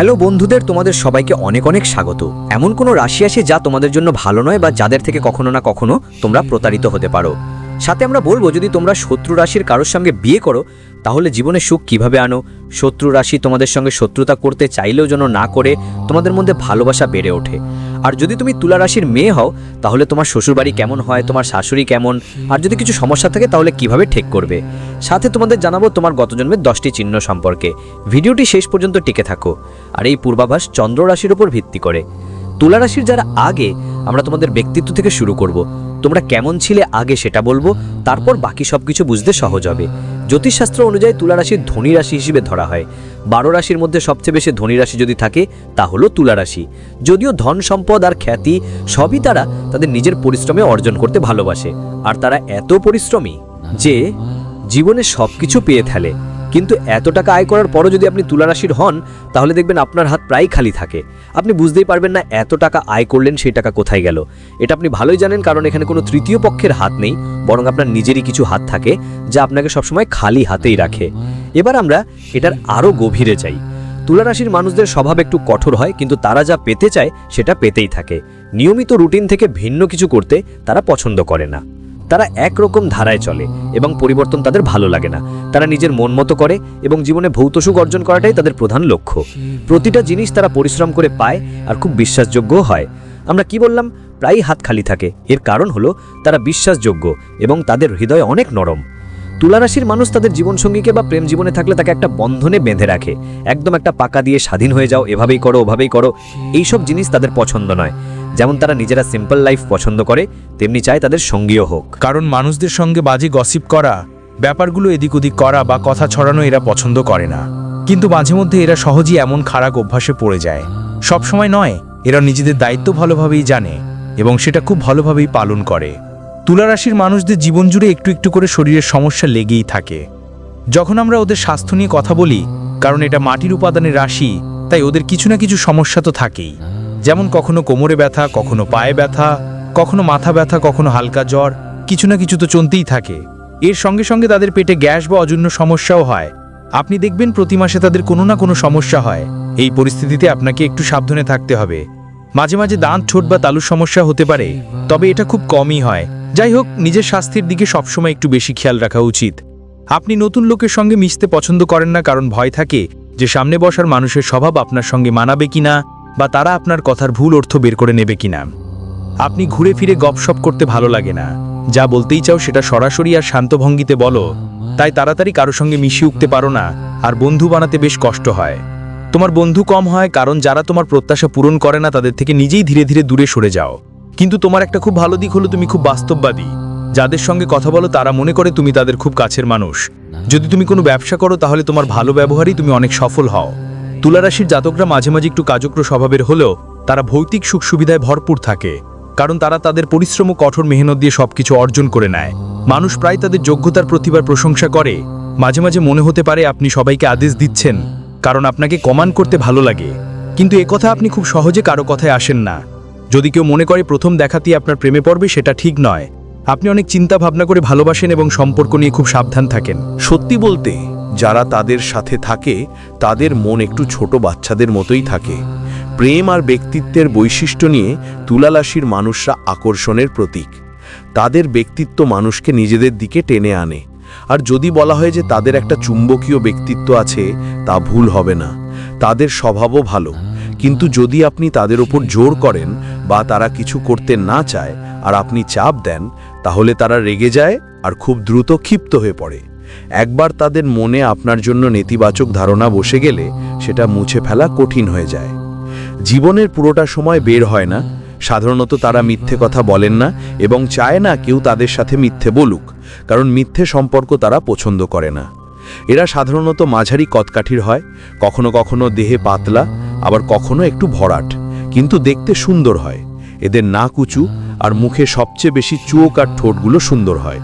Hello বন্ধুদের, তোমাদের সবাইকে অনেক অনেক স্বাগত। এমন কোনো রাশি আছে যা তোমাদের জন্য ভালো নয় বা যাদের থেকে কখনো না কখনো তোমরা প্রতারিত হতে পারো। সাথে আমরা বলব, যদি তোমরা শত্রু রাশির কারোর সঙ্গে বিয়ে করো, তাহলে জীবনে সুখ কীভাবে আনো? শত্রু রাশি তোমাদের সঙ্গে শত্রুতা করতে চাইলেও যেন না করে, তোমাদের মধ্যে ভালোবাসা বেড়ে ওঠে। আর যদি তুমি তুলা রাশির মেয়ে হও, তাহলে তোমার শ্বশুরবাড়ি কেমন হয়, তোমার শাশুড়ি কেমন? আর যদি কিছু সমস্যা থাকে, তাহলে কীভাবে ঠিক করবে? সাথে তোমাদের জানাব তোমার গত জন্মের দশটি চিহ্ন সম্পর্কে। ভিডিওটি শেষ পর্যন্ত টিকে থাকো। আর এই পূর্বাভাস চন্দ্র রাশির উপর ভিত্তি করে। তুলা রাশির যারা আগে আমরা তোমাদের ব্যক্তিত্ব থেকে শুরু করব। তোমরা কেমন ছিলে আগে সেটা বলব, তারপর বাকি সব কিছু বুঝতে সহজ হবে। জ্যোতিষশাস্ত্র অনুযায়ী তুলা রাশির ধনী রাশি হিসেবে ধরা হয়। বারো রাশির মধ্যে সবচেয়ে বেশি ধনী রাশি যদি থাকে, তা হলো তুলা রাশি। যদিও ধন সম্পদ আর খ্যাতি সবই তারা তাদের নিজের পরিশ্রমে অর্জন করতে ভালোবাসে। আর তারা এত পরিশ্রমী যে জীবনে সব কিছু পেয়ে ফেলে। কিন্তু এত টাকা আয় করার পরও যদি আপনি তুলা রাশির হন, তাহলে দেখবেন আপনার হাত প্রায় খালি থাকে। আপনি বুঝতেই পারবেন না এত টাকা আয় করলেন, সেই টাকা কোথায় গেল। এটা আপনি ভালোই জানেন, কারণ এখানে কোনো তৃতীয় পক্ষের হাত নেই, বরং আপনার নিজেরই কিছু হাত থাকে, যা আপনাকে সবসময় খালি হাতেই রাখে। এবার আমরা এটার আরও গভীরে যাই। তুলা রাশির মানুষদের স্বভাব একটু কঠোর হয়, কিন্তু তারা যা পেতে চায়, সেটা পেতেই থাকে। নিয়মিত রুটিন থেকে ভিন্ন কিছু করতে তারা পছন্দ করে না। তারা একরকম ধারায় চলে এবং পরিবর্তন তাদের ভালো লাগে না। তারা নিজের মন মতো করে এবং জীবনে ভৌত সুখ অর্জন করাটাই তাদের প্রধান লক্ষ্য। প্রতিটা জিনিস তারা পরিশ্রম করে পায় আর খুব বিশ্বাসযোগ্য হয়। আমরা কি বললাম? প্রায়ই হাত খালি থাকে। এর কারণ হলো তারা বিশ্বাসযোগ্য এবং তাদের হৃদয় অনেক নরম। তুলারাশির মানুষ তাদের জীবনসঙ্গীকে বা প্রেম জীবনে থাকলে তাকে একটা বন্ধনে বেঁধে রাখে। একদম একটা পাকা দিয়ে স্বাধীন হয়ে যাও, এভাবেই করো, ওভাবেই করো। এইসব জিনিস তাদের পছন্দ নয়। যেমন তারা নিজেরা সিম্পল লাইফ পছন্দ করে, তেমনি চায় তাদের সঙ্গীও হোক। কারণ মানুষদের সঙ্গে বাজে গসিপ করা, ব্যাপারগুলো এদিক ওদিক করা বা কথা ছড়ানো এরা পছন্দ করে না। কিন্তু মাঝে মধ্যে এরা সহজেই এমন খারাপ অভ্যাসে পড়ে যায়। সব সময় নয়, এরা নিজেদের দায়িত্ব ভালোভাবেই জানে এবং সেটা খুব ভালোভাবেই পালন করে। তুলারাশির মানুষদের জীবন জুড়ে একটু একটু করে শরীরের সমস্যা লেগেই থাকে। যখন আমরা ওদের স্বাস্থ্য নিয়ে কথা বলি, কারণ এটা মাটির উপাদানের রাশি, তাই ওদের কিছু না কিছু সমস্যা তো থাকেই। যেমন কখনো কোমরে ব্যথা, কখনো পায়ে ব্যথা, কখনো মাথা ব্যথা, কখনো হালকা জ্বর, কিছু না কিছু তো চলতেই থাকে। এর সঙ্গে সঙ্গে তাদের পেটে গ্যাস বা অজন্য সমস্যাও হয়। আপনি দেখবেন প্রতি মাসে তাদের কোনো না কোনো সমস্যা হয়। এই পরিস্থিতিতে আপনাকে একটু সাবধানে থাকতে হবে। মাঝে মাঝে দাঁত, ঠোঁট বা তালুর সমস্যা হতে পারে, তবে এটা খুব কমই হয়। যাই হোক নিজের স্বাস্থ্যের দিকে সবসময় একটু বেশি খেয়াল রাখা উচিত। আপনি নতুন লোকের সঙ্গে মিশতে পছন্দ করেন না কারণ ভয় থাকে যে সামনে বসার মানুষের স্বভাব আপনার সঙ্গে মানাবে কিনা বা তারা আপনার কথার ভুল অর্থ বের করে নেবে কিনা। আপনি ঘুরে ফিরে গপসপ করতে ভালো লাগে না। যা বলতেই চাও সেটা সরাসরি আর শান্ত ভঙ্গিতে বলো। তাই তাড়াতাড়ি কারও সঙ্গে মিশিয়ে উঠতে পারো না আর বন্ধু বানাতে বেশ কষ্ট হয়। তোমার বন্ধু কম হয় কারণ যারা তোমার প্রত্যাশা পূরণ করে না তাদের থেকে নিজেই ধীরে ধীরে দূরে সরে যাও। কিন্তু তোমার একটা খুব ভালো দিক হলো তুমি খুব বাস্তববাদী। যাদের সঙ্গে কথা বলো, তারা মনে করে তুমি তাদের খুব কাছের মানুষ। যদি তুমি কোনো ব্যবসা করো, তাহলে তোমার ভালো ব্যবহারই তুমি অনেক সফল হও। তুলারাশির জাতকরা মাঝে মাঝে একটু কাজক্র স্বভাবের হলেও, তারা ভৌতিক সুখ সুবিধায় ভরপুর থাকে। কারণ তারা তাদের পরিশ্রম ও কঠোর মেহনত দিয়ে সবকিছু অর্জন করে নেয়। মানুষ প্রায় তাদের যোগ্যতার প্রতিভার প্রশংসা করে। মাঝে মাঝে মনে হতে পারে আপনি সবাইকে আদেশ দিচ্ছেন, কারণ আপনাকে কমান্ড করতে ভালো লাগে। কিন্তু একথা আপনি খুব সহজে কারও কথায় আসেন না। যদি কেউ মনে করে প্রথম দেখাতেই আপনার প্রেমে পড়বে, সেটা ঠিক নয়। আপনি অনেক চিন্তা ভাবনা করে ভালোবাসেন এবং সম্পর্ক নিয়ে খুব সাবধান থাকেন। সত্যি বলতে, যারা তাদের সাথে থাকে, তাদের মন একটু ছোট বাচ্চাদের মতোই থাকে। প্রেম আর ব্যক্তিত্বের বৈশিষ্ট্য নিয়ে তুলালাসির মানুষরা আকর্ষণের প্রতীক। তাদের ব্যক্তিত্ব মানুষকে নিজেদের দিকে টেনে আনে। আর যদি বলা হয় যে তাদের একটা চুম্বকীয় ব্যক্তিত্ব আছে, তা ভুল হবে না। তাদের স্বভাবও ভালো। কিন্তু যদি আপনি তাদের ওপর জোর করেন বা তারা কিছু করতে না চায় আর আপনি চাপ দেন, তাহলে তারা রেগে যায় আর খুব দ্রুত ক্ষিপ্ত হয়ে পড়ে। একবার তাদের মনে আপনার জন্য নেতিবাচক ধারণা বসে গেলে সেটা মুছে ফেলা কঠিন হয়ে যায়। জীবনের পুরোটা সময় বের হয় না। সাধারণত তারা মিথ্যে কথা বলেন না এবং চায় না কেউ তাদের সাথে মিথ্যে বলুক, কারণ মিথ্যে সম্পর্ক তারা পছন্দ করে না। এরা সাধারণত মাঝারি কতকাঠির হয়, কখনো কখনো দেহে পাতলা, আবার কখনো একটু ভরাট, কিন্তু দেখতে সুন্দর হয়। এদের নাক উঁচু আর মুখে সবচেয়ে বেশি চোখ আর ঠোঁটগুলো সুন্দর হয়।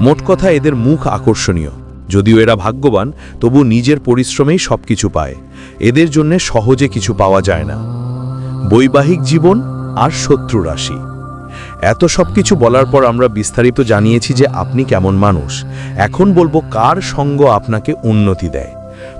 মোট কথা এদের মুখ আকর্ষণীয়। যদিও এরা ভাগ্যবান, তবু নিজের পরিশ্রমেই সবকিছু পায়। এদের জন্য সহজে কিছু পাওয়া যায় না। বৈবাহিক জীবন আর শত্রু রাশি। এত সব কিছু বলার পর আমরা বিস্তারিত জানিয়েছি যে আপনি কেমন মানুষ। এখন বলব কার সঙ্গ আপনাকে উন্নতি দেয়।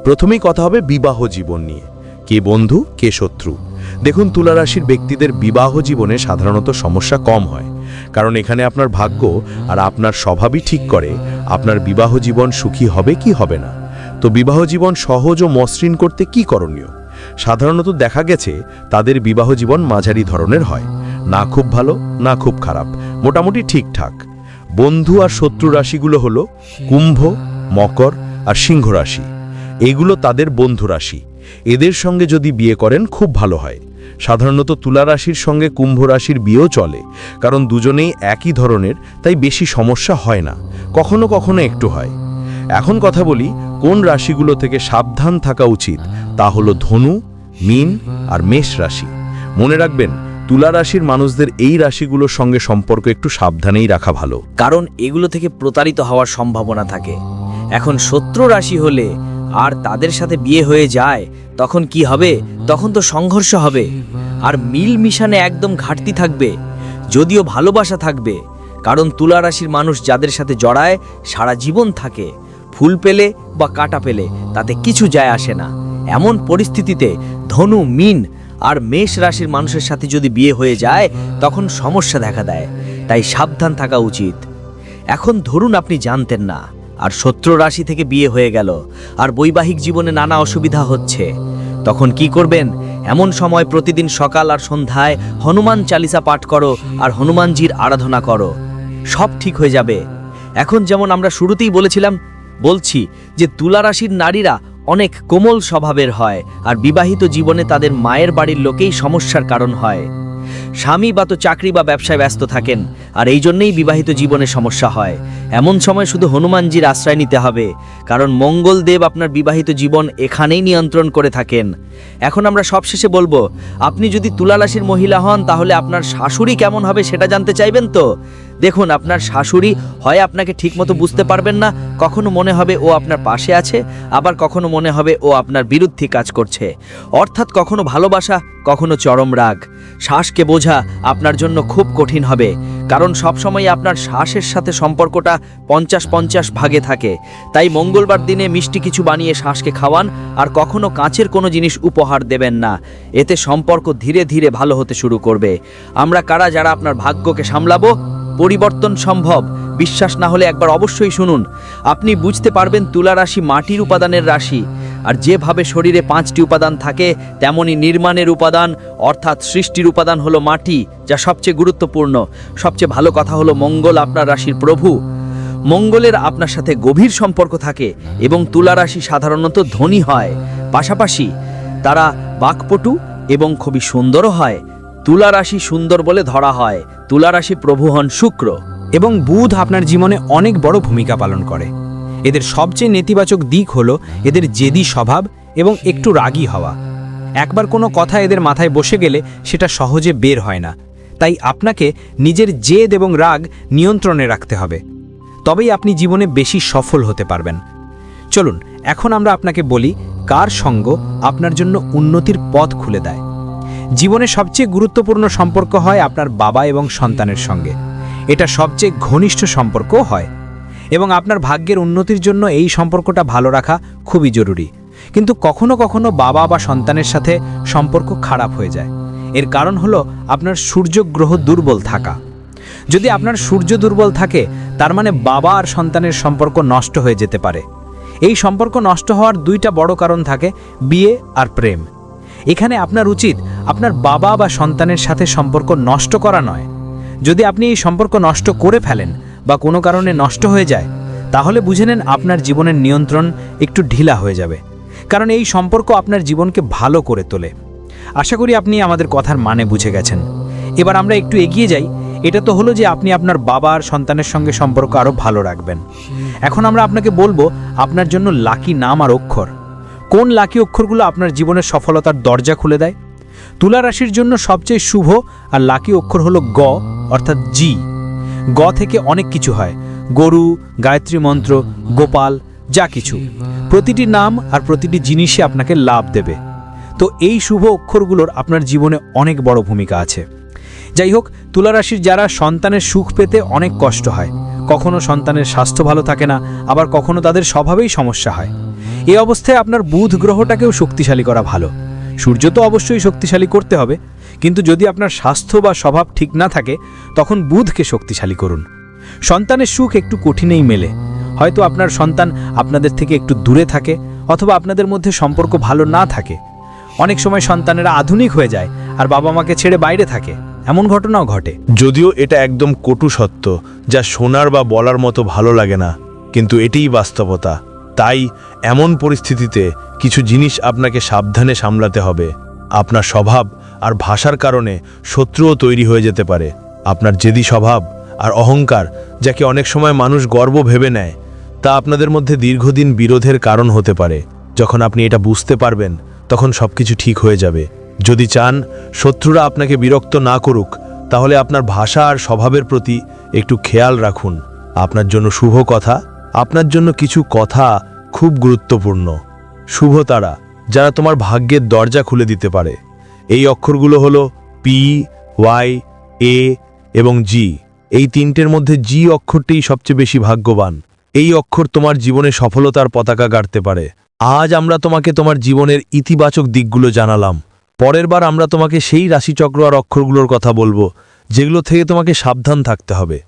প্রথমেই কথা হবে বিবাহ জীবন নিয়ে। কে বন্ধু, কে শত্রু? দেখুন, তুলা রাশির ব্যক্তিদের বিবাহ জীবনে সাধারণত সমস্যা কম হয়। কারণ এখানে আপনার ভাগ্য আর আপনার স্বভাবই ঠিক করে, আপনার বিবাহ জীবন সুখী হবে কি হবে না। তো বিবাহ জীবন সহজ ও মসৃণ করতে কি করণীয়? সাধারণত দেখা গেছে তাদের বিবাহ জীবন মাঝারি ধরনের হয়। না খুব ভালো, না খুব খারাপ, মোটামুটি ঠিকঠাক। বন্ধু আর শত্রু রাশিগুলো হলো কুম্ভ, মকর আর সিংহ রাশি। এগুলো তাদের বন্ধু রাশি। এদের সঙ্গে যদি বিয়ে করেন খুব ভালো হয়। সাধারণত তুলা রাশির সঙ্গে কুম্ভ রাশির বিয়েও চলে, কারণ দুজনেই একই ধরনের, তাই বেশি সমস্যা হয় না। কখনো কখনো একটু হয়। এখন কথা বলি, কোন রাশিগুলো থেকে সাবধান থাকা উচিত তা হলো ধনু, মিন আর মেষ রাশি। মনে রাখবেন, তুলা রাশির মানুষদের এই রাশিগুলোর সঙ্গে সম্পর্ক একটু সাবধানেই রাখা ভালো। কারণ এগুলো থেকে প্রতারিত হওয়ার সম্ভাবনা থাকে। এখন শত্রু রাশি হলে আর তাদের সাথে বিয়ে হয়ে যায়, তখন কি হবে? তখন তো সংঘর্ষ হবে। আর মিল মিশানে একদম ঘাটতি থাকবে। যদিও ভালোবাসা থাকবে, কারণ তুলা রাশির মানুষ যাদের সাথে জড়ায়, সারা জীবন থাকে। ফুল পেলে বা কাটা পেলে, তাতে কিছু যায় আসে না। এমন পরিস্থিতিতে ধনু, মিন আর মেষ রাশির মানুষের সাথে যদি বিয়ে হয়ে যায়, তখন সমস্যা দেখা দেয়। তাই সাবধান থাকা উচিত। এখন ধরুন আপনি জানতেন না, আর শত্রু রাশি থেকে বিয়ে হয়ে গেল, আর বৈবাহিক জীবনে নানা অসুবিধা হচ্ছে। তখন কি করবেন? এমন সময় প্রতিদিন সকাল আর সন্ধ্যায় হনুমান চালিসা পাঠ করো আর হনুমানজির আরাধনা করো। সব ঠিক হয়ে যাবে। এখন যেমন আমরা শুরুতেই বলেছিলাম, বলছি যে তুলা রাশির নারীরা অনেক কোমল স্বভাবের হয় আর বিবাহিত জীবনে তাদের মায়ের বাড়ির লোকেই সমস্যার কারণ হয়। স্বামী বা তো চাকরি বা ব্যবসায় ব্যস্ত থাকেন, আর এই জন্যেই বিবাহিত জীবনে সমস্যা হয়। এমন সময় শুধু হনুমানজির আশ্রয় নিতে হবে, কারণ মঙ্গলদেব আপনার বিবাহিত জীবন এখানেই নিয়ন্ত্রণ করে থাকেন। এখন আমরা সবশেষে বলব, আপনি যদি তুলারাশির মহিলা হন তাহলে আপনার শাশুড়ি কেমন হবে সেটা জানতে চাইবেন তো? দেখুন, আপনার শাশুড়ি হয় আপনাকে ঠিকমতো বুঝতে পারবেন না, কখনো মনে হবে ও আপনার পাশে আছে, আবার কখনো মনে হবে ও আপনার বিরুদ্ধে কাজ করছে। অর্থাৎ কখনো ভালোবাসা, কখনো চরম রাগ। শ্বাসকে বোঝা আপনার জন্য খুব কঠিন হবে, কারণ সবসময় আপনার শ্বাসের সাথে সম্পর্কটা পঞ্চাশ পঞ্চাশ ভাগে থাকে। তাই মঙ্গলবার দিনে মিষ্টি কিছু বানিয়ে শ্বাসকে খাওয়ান, আর কখনো কাঁচের কোনো জিনিস উপহার দেবেন না। এতে সম্পর্ক ধীরে ধীরে ভালো হতে শুরু করবে। আমরা কারা যারা আপনার ভাগ্যকে সামলাবো পরিবর্তন সম্ভব। বিশ্বাস না হলে একবার অবশ্যই শুনুন। আপনি বুঝতে পারবেন তুলা রাশি মাটির উপাদানের রাশি। আর যেভাবে শরীরে পাঁচটি উপাদান থাকে, তেমনি নির্মাণের উপাদান, অর্থাৎ সৃষ্টির উপাদান হলো মাটি, যা সবচেয়ে গুরুত্বপূর্ণ। সবচেয়ে ভালো কথা হলো মঙ্গল আপনার রাশির প্রভু। মঙ্গলের আপনার সাথে গভীর সম্পর্ক থাকে এবং তুলা রাশি সাধারণত ধনী হয়। পাশাপাশি তারা বাকপটু এবং খুবই সুন্দরও হয়। তুলা রাশি সুন্দর বলে ধরা হয়। তুলা রাশি প্রভু হন শুক্র এবং বুধ আপনার জীবনে অনেক বড় ভূমিকা পালন করে। এদের সবচেয়ে নেতিবাচক দিক হলো এদের জেদি স্বভাব এবং একটু রাগী হওয়া। একবার কোনো কথা এদের মাথায় বসে গেলে সেটা সহজে বের হয় না। তাই আপনাকে নিজের জেদ এবং রাগ নিয়ন্ত্রণে রাখতে হবে। তবেই আপনি জীবনে বেশি সফল হতে পারবেন। চলুন, এখন আমরা আপনাকে বলি, কার সঙ্গ আপনার জন্য উন্নতির পথ খুলে দেয়? জীবনে সবচেয়ে গুরুত্বপূর্ণ সম্পর্ক হয় আপনার বাবা এবং সন্তানের সঙ্গে। এটা সবচেয়ে ঘনিষ্ঠ সম্পর্কও হয় এবং আপনার ভাগ্যের উন্নতির জন্য এই সম্পর্কটা ভালো রাখা খুবই জরুরি। কিন্তু কখনো কখনো বাবা বা সন্তানের সাথে সম্পর্ক খারাপ হয়ে যায়। এর কারণ হলো আপনার সূর্য গ্রহ দুর্বল থাকা। যদি আপনার সূর্য দুর্বল থাকে, তার মানে বাবা আর সন্তানের সম্পর্ক নষ্ট হয়ে যেতে পারে। এই সম্পর্ক নষ্ট হওয়ার দুইটা বড় কারণ থাকে, বিয়ে আর প্রেম। এখানে আপনার উচিত আপনার বাবা বা সন্তানের সাথে সম্পর্ক নষ্ট করা নয়। যদি আপনি এই সম্পর্ক নষ্ট করে ফেলেন বা কোনো কারণে নষ্ট হয়ে যায়, তাহলে বুঝে নেন আপনার জীবনের নিয়ন্ত্রণ একটু ঢিলা হয়ে যাবে। কারণ এই সম্পর্ক আপনার জীবনকে ভালো করে তোলে। আশা করি আপনি আমাদের কথার মানে বুঝে গেছেন। এবার আমরা একটু এগিয়ে যাই। এটা তো হলো যে আপনি আপনার বাবা আর সন্তানের সঙ্গে সম্পর্ক আরও ভালো রাখবেন। এখন আমরা আপনাকে বলব, আপনার জন্য লাকি নাম আর অক্ষর। কোন লাকি অক্ষরগুলো আপনার জীবনের সফলতার দরজা খুলে দেয়? তুলা রাশির জন্য সবচেয়ে শুভ আর লাকি অক্ষর হলো গ, অর্থাৎ জি। গ থেকে অনেক কিছু হয়। গরু, গায়ত্রী মন্ত্র, গোপাল, যা কিছু। প্রতিটি নাম আর প্রতিটি জিনিসই আপনাকে লাভ দেবে। তো এই শুভ অক্ষরগুলোর আপনার জীবনে অনেক বড় ভূমিকা আছে। যাই হোক, তুলা রাশির যারা সন্তানের সুখ পেতে অনেক কষ্ট হয়। কখনো সন্তানের স্বাস্থ্য ভালো থাকে না, আবার কখনো তাদের স্বভাবেই সমস্যা হয়। এই অবস্থায় আপনার বুধ গ্রহটাকেও শক্তিশালী করা ভালো। সূর্য তো অবশ্যই শক্তিশালী করতে হবে, কিন্তু যদি আপনার স্বাস্থ্য বা স্বভাব ঠিক না থাকে, তখন বুধকে শক্তিশালী করুন। সন্তানের সুখ একটু কঠিনেই মেলে। হয়তো আপনার সন্তান আপনাদের থেকে একটু দূরে থাকে, অথবা আপনাদের মধ্যে সম্পর্ক ভালো না থাকে। অনেক সময় সন্তানেরা আধুনিক হয়ে যায়, আর বাবা মাকে ছেড়ে বাইরে থাকে। এমন ঘটনাও ঘটে। যদিও এটা একদম কটু সত্য, যা শোনার বা বলার মতো ভালো লাগে না, কিন্তু এটিই বাস্তবতা। তাই এমন পরিস্থিতিতে কিছু জিনিস আপনাকে সাবধানে সামলাতে হবে। আপনার স্বভাব আর ভাষার কারণে শত্রুও তৈরি হয়ে যেতে পারে। আপনার জেদি স্বভাব আর অহংকার, যাকে অনেক সময় মানুষ গর্ব ভেবে নেয়, তা আপনাদের মধ্যে দীর্ঘদিন বিরোধের কারণ হতে পারে। যখন আপনি এটা বুঝতে পারবেন, তখন সবকিছু ঠিক হয়ে যাবে। যদি চান শত্রুরা আপনাকে বিরক্ত না করুক, তাহলে আপনার ভাষা আর স্বভাবের প্রতি একটু খেয়াল রাখুন। আপনার জন্য শুভ কথা। আপনার জন্য কিছু কথা খুব গুরুত্বপূর্ণ। শুভ তারা, যারা তোমার ভাগ্যের দরজা খুলে দিতে পারে। এই অক্ষরগুলো হলো পি ওয়াই এ এবং জি এই তিনটের মধ্যে জি অক্ষরটিই সবচেয়ে বেশি ভাগ্যবান। এই অক্ষর তোমার জীবনে সফলতার পতাকা গাড়তে পারে। আজ আমরা তোমাকে তোমার জীবনের ইতিবাচক দিকগুলো জানালাম। পরের বার আমরা তোমাকে সেই রাশিচক্র আর অক্ষরগুলোর কথা বলব, যেগুলো থেকে তোমাকে সাবধান থাকতে হবে।